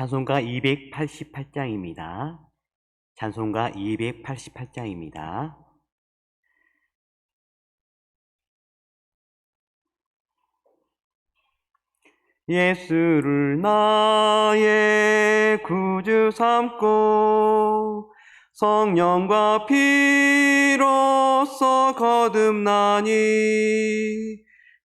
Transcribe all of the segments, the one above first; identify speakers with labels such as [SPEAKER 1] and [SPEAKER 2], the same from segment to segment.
[SPEAKER 1] 찬송가 288장입니다. 찬송가 288장입니다. 예수를 나의 구주 삼고 성령과 피로써 거듭나니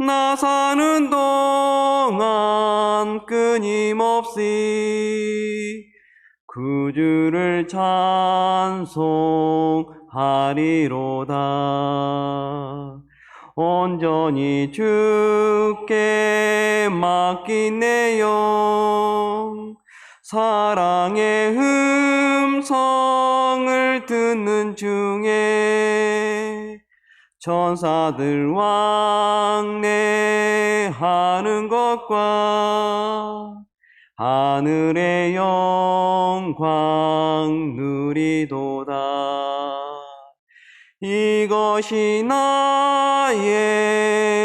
[SPEAKER 1] 나 사는 동안 끊임없이 구주를 찬송하리로다. 온전히 주께 영, 사랑의 음성을 듣는 중에 천사들 왕래하는 것과 하늘의 영광 누리도다. 이것이 나의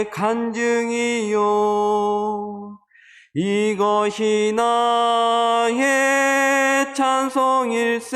[SPEAKER 1] 간증이요. 이것이 나의 찬송일세.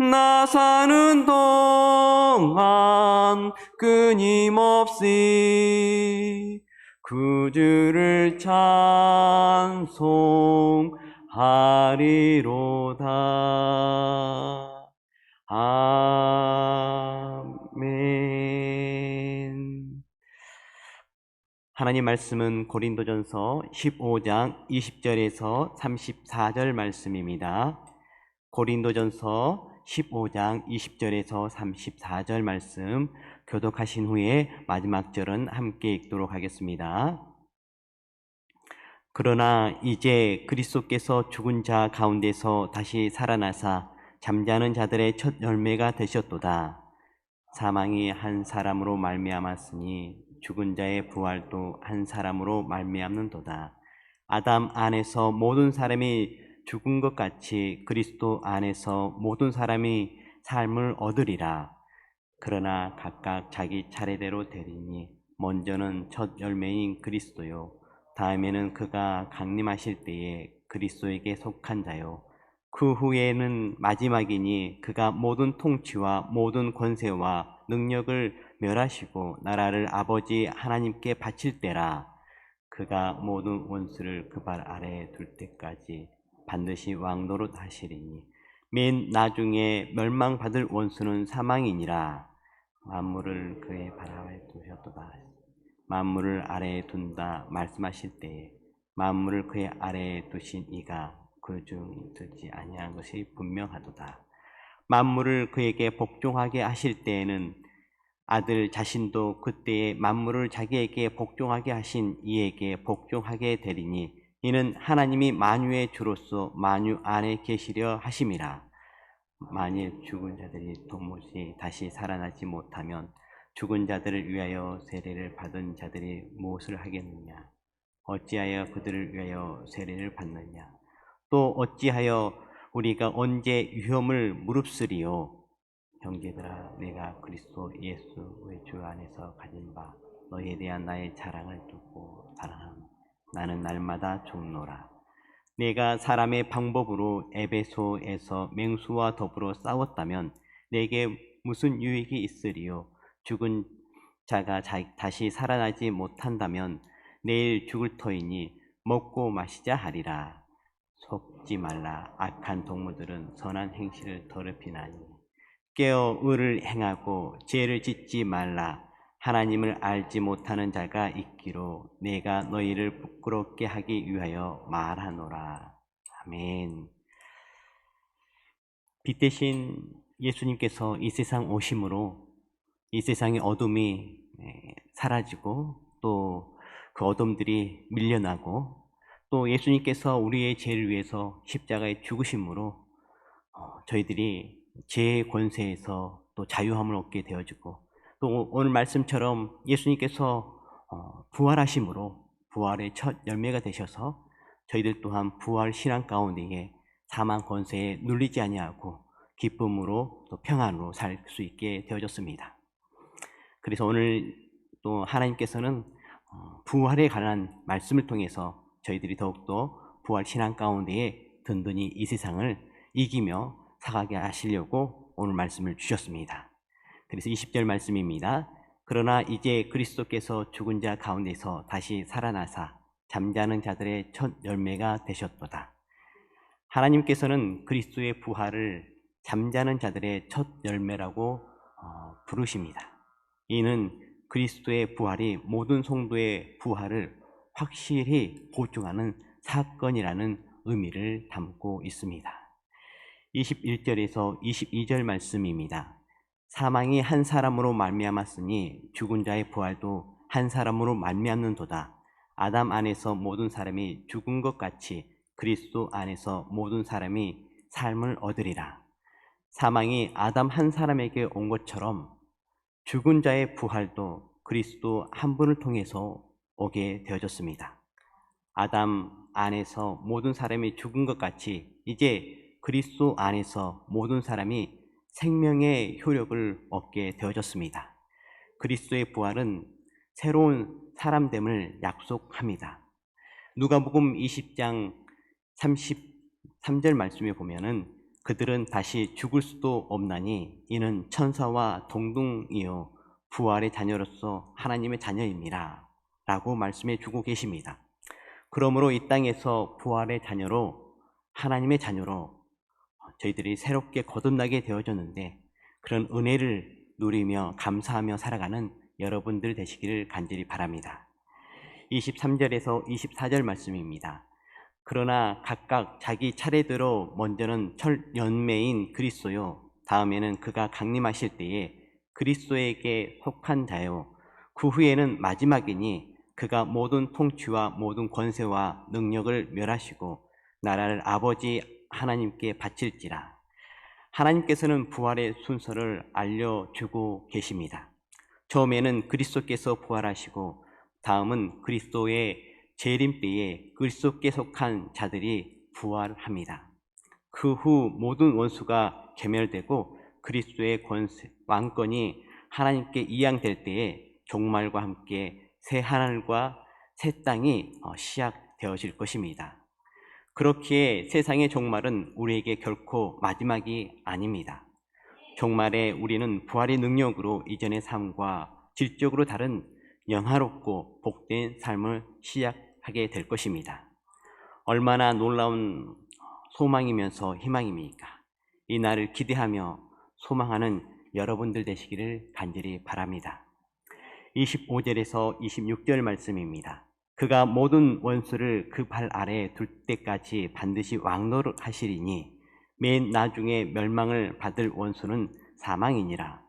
[SPEAKER 1] 나 사는 동안 끊임없이 구주를 찬송하리로다. 아멘. 하나님 말씀은 고린도전서 15장 20절에서 34절 말씀입니다. 고린도전서 15장 20절에서 34절 말씀 교독하신 후에 마지막 절은 함께 읽도록 하겠습니다. 그러나 이제 그리스도께서 죽은 자 가운데서 다시 살아나사 잠자는 자들의 첫 열매가 되셨도다. 사망이 한 사람으로 말미암았으니 죽은 자의 부활도 한 사람으로 말미암는도다. 아담 안에서 모든 사람이 죽은 것 같이 그리스도 안에서 모든 사람이 삶을 얻으리라. 그러나 각각 자기 차례대로 되리니 먼저는 첫 열매인 그리스도요. 다음에는 그가 강림하실 때에 그리스도에게 속한 자요. 그 후에는 마지막이니 그가 모든 통치와 모든 권세와 능력을 멸하시고 나라를 아버지 하나님께 바칠 때라. 그가 모든 원수를 그 발 아래에 둘 때까지 반드시 왕노릇 하시리니 맨 나중에 멸망받을 원수는 사망이니라. 만물을 그의 발 아래에 두셨도다. 만물을 아래에 둔다 말씀하실 때에 만물을 그의 아래에 두신 이가 그중 듣지 아니한 것이 분명하도다. 만물을 그에게 복종하게 하실 때에는 아들 자신도 그때에 만물을 자기에게 복종하게 하신 이에게 복종하게 되리니 이는 하나님이 만유의 주로서 만유 안에 계시려 하심이라. 만일 죽은 자들이 도무지 다시 살아나지 못하면 죽은 자들을 위하여 세례를 받은 자들이 무엇을 하겠느냐? 어찌하여 그들을 위하여 세례를 받느냐? 또 어찌하여 우리가 언제 위험을 무릅쓰리요? 형제들아 내가 그리스도 예수의 주 안에서 가진 바 너희에 대한 나의 자랑을 두고 자랑함 나는 날마다 죽노라. 내가 사람의 방법으로 에베소에서 맹수와 더불어 싸웠다면 내게 무슨 유익이 있으리요? 죽은 자가 자- 다시 살아나지 못한다면 내일 죽을 터이니 먹고 마시자 하리라. 속지 말라. 악한 동무들은 선한 행실을 더럽히나니. 깨어 의를 행하고 죄를 짓지 말라 하나님을 알지 못하는 자가 있기로 내가 너희를 부끄럽게 하기 위하여 말하노라. 아멘. 빛 대신 예수님께서 이 세상 오심으로 이 세상의 어둠이 에, 사라지고 또 그 어둠들이 밀려나고 또 예수님께서 우리의 죄를 위해서 십자가에 죽으심으로 어, 저희들이 죄의 권세에서 또 자유함을 얻게 되어지고 또 오늘 말씀처럼 예수님께서 어, 부활하심으로 부활의 첫 열매가 되셔서 저희들 또한 부활 신앙 가운데에 사망 권세에 눌리지 아니하고 기쁨으로 또 평안으로 살 수 있게 되어졌습니다. 그래서 오늘 또 하나님께서는 어, 부활에 관한 말씀을 통해서 저희들이 더욱더 부활 신앙 가운데에 든든히 이 세상을 이기며 살아가게 하시려고 오늘 말씀을 주셨습니다. 그래서 20절 말씀입니다. 그러나 이제 그리스도께서 죽은 자 가운데서 다시 살아나사 잠자는 자들의 첫 열매가 되셨도다. 하나님께서는 그리스도의 부활을 잠자는 자들의 첫 열매라고 어, 부르십니다. 이는 그리스도의 부활이 모든 성도의 부활을 확실히 보증하는 사건이라는 의미를 담고 있습니다. 21절에서 22절 말씀입니다. 사망이 한 사람으로 말미암았으니 죽은 자의 부활도 한 사람으로 말미암는도다. 아담 안에서 모든 사람이 죽은 것 같이 그리스도 안에서 모든 사람이 삶을 얻으리라. 사망이 아담 한 사람에게 온 것처럼 죽은 자의 부활도 그리스도 한 분을 통해서 오게 되어졌습니다. 아담 안에서 모든 사람이 죽은 것 같이 이제 그리스도 안에서 모든 사람이 생명의 효력을 얻게 되어졌습니다. 그리스도의 부활은 새로운 사람됨을 약속합니다. 누가복음 20장 33절 말씀에 보면은 그들은 다시 죽을 수도 없나니 이는 천사와 동등이요 부활의 자녀로서 하나님의 자녀입니다. 라고 말씀해 주고 계십니다. 그러므로 이 땅에서 부활의 자녀로 하나님의 자녀로 저희들이 새롭게 거듭나게 되어졌는데 그런 은혜를 누리며 감사하며 살아가는 여러분들 되시기를 간절히 바랍니다. 23절에서 24절 말씀입니다. 그러나 각각 자기 차례대로 먼저는 첫 연매인 그리스도요 다음에는 그가 강림하실 때에 그리스도에게 속한 자요 그 후에는 마지막이니 그가 모든 통치와 모든 권세와 능력을 멸하시고 나라를 아버지 하나님께 바칠지라 하나님께서는 부활의 순서를 알려주고 계십니다. 처음에는 그리스도께서 부활하시고 다음은 그리스도의 재림 때에 그리스도께 속한 자들이 부활합니다. 그 후 모든 원수가 괴멸되고 그리스도의 권세, 왕권이 하나님께 이양될 때에 종말과 함께 새 하늘과 새 땅이 어, 시작되어질 것입니다. 그렇기에 세상의 종말은 우리에게 결코 마지막이 아닙니다. 종말에 우리는 부활의 능력으로 이전의 삶과 질적으로 다른 영화롭고 복된 삶을 시작하게 될 것입니다. 얼마나 놀라운 소망이면서 희망입니까? 이 날을 기대하며 소망하는 여러분들 되시기를 간절히 바랍니다. 25절에서 26절 말씀입니다. 그가 모든 원수를 그 발 아래에 둘 때까지 반드시 왕노를 하시리니 맨 나중에 멸망을 받을 원수는 사망이니라.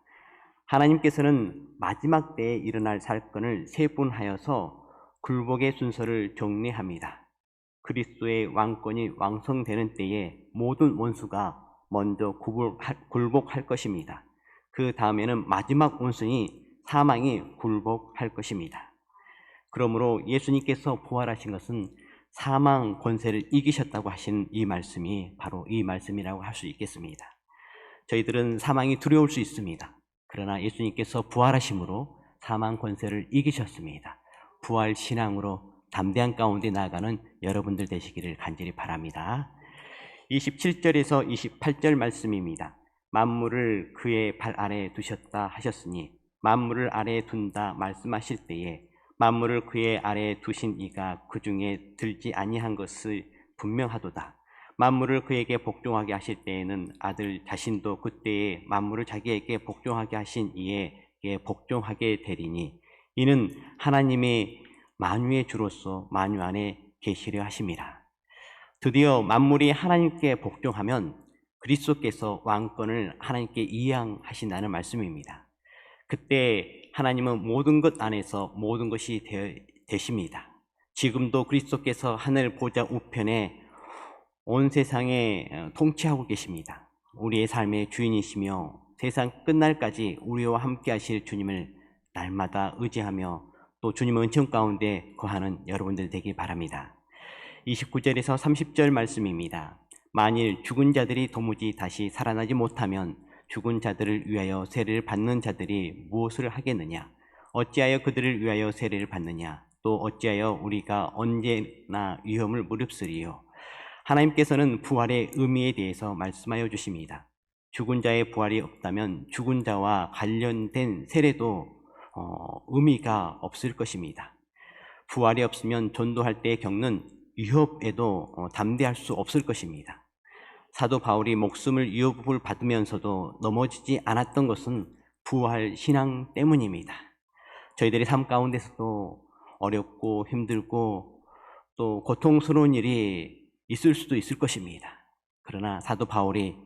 [SPEAKER 1] 하나님께서는 마지막 때에 일어날 사건을 세분하여서 굴복의 순서를 정리합니다. 그리스도의 왕권이 왕성되는 때에 모든 원수가 먼저 굴복할, 것입니다. 그 다음에는 마지막 원수인 사망이 굴복할 것입니다. 그러므로 예수님께서 부활하신 것은 사망 권세를 이기셨다고 하신 이 말씀이 바로 이 말씀이라고 할 수 있겠습니다. 저희들은 사망이 두려울 수 있습니다. 그러나 예수님께서 부활하심으로 사망 권세를 이기셨습니다. 부활 신앙으로 담대한 가운데 나아가는 여러분들 되시기를 간절히 바랍니다. 27절에서 28절 말씀입니다. 만물을 그의 발 아래에 두셨다 하셨으니 만물을 아래에 둔다 말씀하실 때에 만물을 그의 아래에 두신 이가 그 중에 들지 아니한 것을 분명하도다. 만물을 그에게 복종하게 하실 때에는 아들 자신도 그때에 만물을 자기에게 복종하게 하신 이에게 복종하게 되리니 이는 하나님의 만유의 주로서 만유 안에 계시려 하심이라. 드디어 만물이 하나님께 복종하면 그리스도께서 왕권을 하나님께 이양하신다는 말씀입니다. 그때 하나님은 모든 것 안에서 모든 것이 되, 되십니다. 지금도 그리스도께서 하늘 보좌 우편에 온 세상에 어, 통치하고 계십니다. 우리의 삶의 주인이시며 세상 끝날까지 우리와 함께 하실 주님을 날마다 의지하며 또 주님의 은총 가운데 거하는 여러분들 되길 바랍니다. 29절에서 30절 말씀입니다. 만일 죽은 자들이 도무지 다시 살아나지 못하면 죽은 자들을 위하여 세례를 받는 자들이 무엇을 하겠느냐? 어찌하여 그들을 위하여 세례를 받느냐? 또 어찌하여 우리가 언제나 위험을 무릅쓰리요? 하나님께서는 부활의 의미에 대해서 말씀하여 주십니다. 죽은 자의 부활이 없다면 죽은 자와 관련된 세례도 어, 의미가 없을 것입니다. 부활이 없으면 전도할 때 겪는 위협에도 어, 담대할 수 없을 것입니다. 사도 바울이 목숨을 위협을 받으면서도 넘어지지 않았던 것은 부활 신앙 때문입니다. 저희들의 삶 가운데서도 어렵고 힘들고 또 고통스러운 일이 있을 수도 있을 것입니다. 그러나 사도 바울이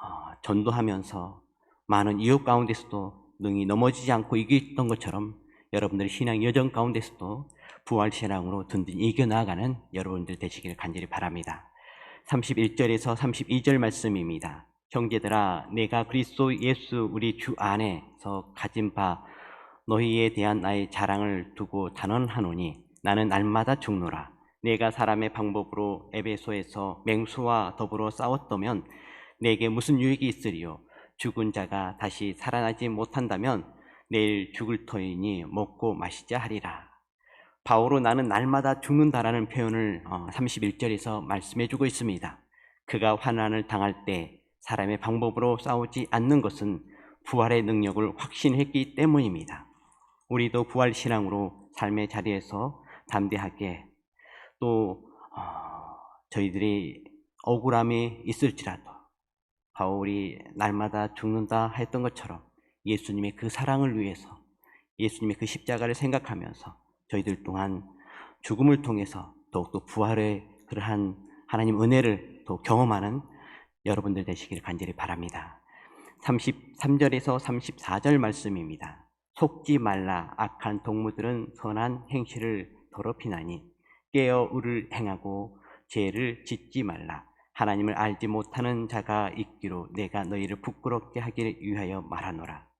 [SPEAKER 1] 어, 전도하면서 많은 위협 가운데서도 능히 넘어지지 않고 이겼던 것처럼 여러분들의 신앙 여정 가운데서도 부활 신앙으로 든든히 이겨나가는 여러분들 되시기를 간절히 바랍니다. 31절에서 32절 말씀입니다. 형제들아 내가 그리스도 예수 우리 주 안에서 가진 바 너희에 대한 나의 자랑을 두고 단언하노니 나는 날마다 죽노라. 내가 사람의 방법으로 에베소에서 맹수와 더불어 싸웠다면 내게 무슨 유익이 있으리요? 죽은 자가 다시 살아나지 못한다면 내일 죽을 터이니 먹고 마시자 하리라 바울은 나는 날마다 죽는다라는 표현을 31절에서 말씀해 주고 있습니다. 그가 환난을 당할 때 사람의 방법으로 싸우지 않는 것은 부활의 능력을 확신했기 때문입니다. 우리도 부활 신앙으로 삶의 자리에서 담대하게 또 어, 저희들이 억울함이 있을지라도 바울이 날마다 죽는다 했던 것처럼 예수님의 그 사랑을 위해서 예수님의 그 십자가를 생각하면서 저희들 또한 죽음을 통해서 더욱더 부활의 그러한 하나님 은혜를 더 경험하는 여러분들 되시기를 간절히 바랍니다. 33절에서 34절 말씀입니다. 속지 말라 악한 동무들은 선한 행실을 더럽히나니 깨어 의를 행하고 죄를 짓지 말라 하나님을 알지 못하는 자가 있기로 내가 너희를 부끄럽게 하기를 위하여 말하노라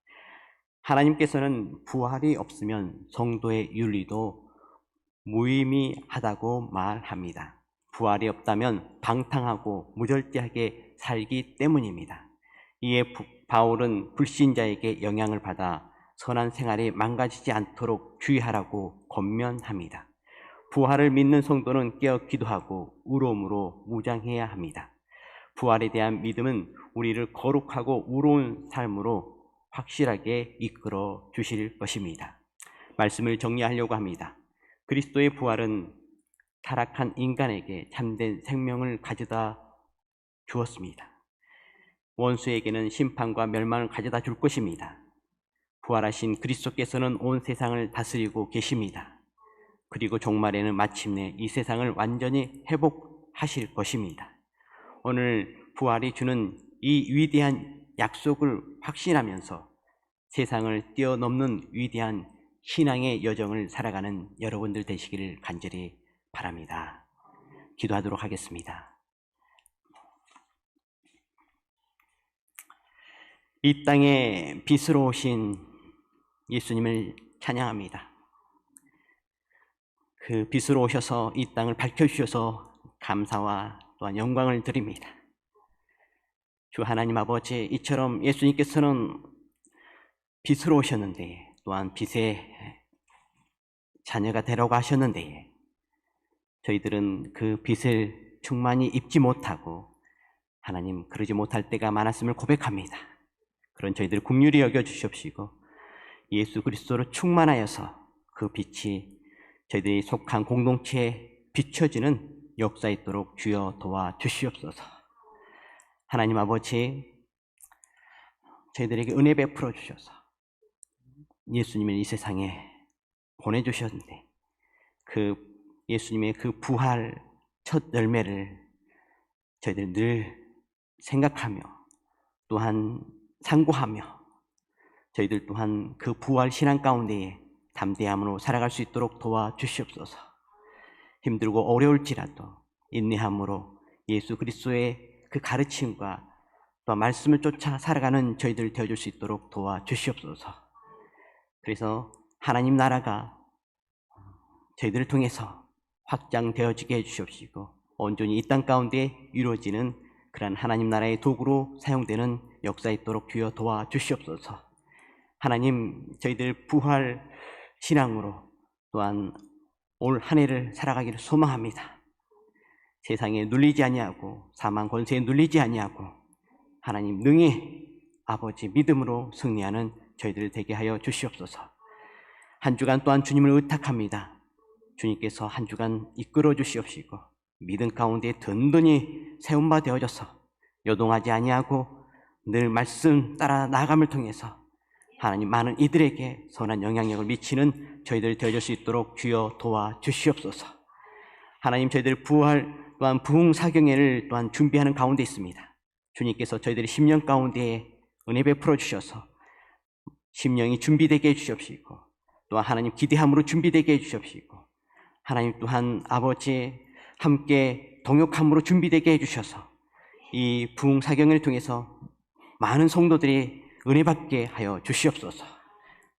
[SPEAKER 1] 하나님께서는 부활이 없으면 성도의 윤리도 무의미하다고 말합니다. 부활이 없다면 방탕하고 무절제하게 살기 때문입니다. 이에 바울은 불신자에게 영향을 받아 선한 생활이 망가지지 않도록 주의하라고 권면합니다. 부활을 믿는 성도는 깨어 기도하고 우로움으로 무장해야 합니다. 부활에 대한 믿음은 우리를 거룩하고 우로운 삶으로 확실하게 이끌어 주실 것입니다. 말씀을 정리하려고 합니다. 그리스도의 부활은 타락한 인간에게 참된 생명을 가져다 주었습니다. 원수에게는 심판과 멸망을 가져다 줄 것입니다. 부활하신 그리스도께서는 온 세상을 다스리고 계십니다. 그리고 종말에는 마침내 이 세상을 완전히 회복하실 것입니다. 오늘 부활이 주는 이 위대한 약속을 확신하면서 세상을 뛰어넘는 위대한 신앙의 여정을 살아가는 여러분들 되시기를 간절히 바랍니다. 기도하도록 하겠습니다. 이 땅에 빛으로 오신 예수님을 찬양합니다. 그 빛으로 오셔서 이 땅을 밝혀주셔서 감사와 또한 영광을 드립니다. 주 하나님 아버지 이처럼 예수님께서는 빛으로 오셨는데 또한 빛의 자녀가 되라고 하셨는데 저희들은 그 빛을 충만히 입지 못하고 하나님 그러지 못할 때가 많았음을 고백합니다. 그런 저희들 국률이 여겨 주시옵시고 예수 그리스도로 충만하여서 그 빛이 저희들이 속한 공동체에 비춰지는 역사 있도록 주여 도와 주시옵소서. 하나님 아버지 저희들에게 은혜 베풀어 주셔서 예수님을 이 세상에 보내주셨는데 그 예수님의 그 부활 첫 열매를 저희들 늘 생각하며 또한 상고하며 저희들 또한 그 부활 신앙 가운데에 담대함으로 살아갈 수 있도록 도와 주시옵소서. 힘들고 어려울지라도 인내함으로 예수 그리스도의 그 가르침과 또 말씀을 쫓아 살아가는 저희들 되어줄 수 있도록 도와 주시옵소서. 그래서 하나님 나라가 저희들을 통해서 확장되어지게 해주시옵시고 온전히 이 땅 가운데 이루어지는 그러한 하나님 나라의 도구로 사용되는 역사 있도록 주여 도와 주시옵소서. 하나님 저희들 부활 신앙으로 또한 올 한 해를 살아가기를 소망합니다. 세상에 눌리지 아니하고 사망 권세에 눌리지 아니하고 하나님 능히 아버지 믿음으로 승리하는 저희들 되게 하여 주시옵소서. 한 주간 또한 주님을 의탁합니다. 주님께서 한 주간 이끌어 주시옵시고 믿음 가운데 든든히 세운 바 되어져서 요동하지 아니하고 늘 말씀 따라 나감을 통해서 하나님 많은 이들에게 선한 영향력을 미치는 저희들 되어질 수 있도록 주여 도와 주시옵소서. 하나님 저희들 부활 또한 부흥 사경회를 또한 준비하는 가운데 있습니다. 주님께서 저희들의 심령 가운데에 은혜 베풀어 주셔서 심령이 준비되게 해주시옵시고 또한 하나님 기대함으로 준비되게 해주시옵시고 하나님 또한 아버지 함께 동역함으로 준비되게 해주셔서 이 부흥 사경을 통해서 많은 성도들이 은혜 받게 하여 주시옵소서.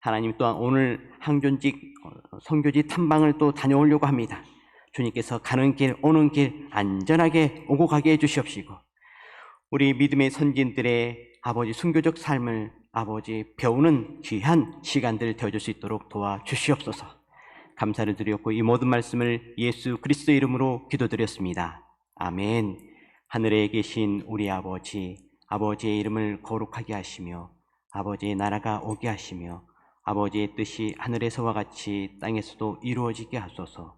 [SPEAKER 1] 하나님 또한 오늘 항존직 어, 성교지 탐방을 또 다녀오려고 합니다. 주님께서 가는 길 오는 길 안전하게 오고 가게 해 주시옵시고 우리 믿음의 선진들의 아버지 순교적 삶을 아버지 배우는 귀한 시간들 되어줄 수 있도록 도와 주시옵소서. 감사를 드렸고 이 모든 말씀을 예수 그리스도 이름으로 기도드렸습니다. 아멘. 하늘에 계신 우리 아버지, 아버지의 이름을 거룩하게 하시며 아버지의 나라가 오게 하시며 아버지의 뜻이 하늘에서와 같이 땅에서도 이루어지게 하소서.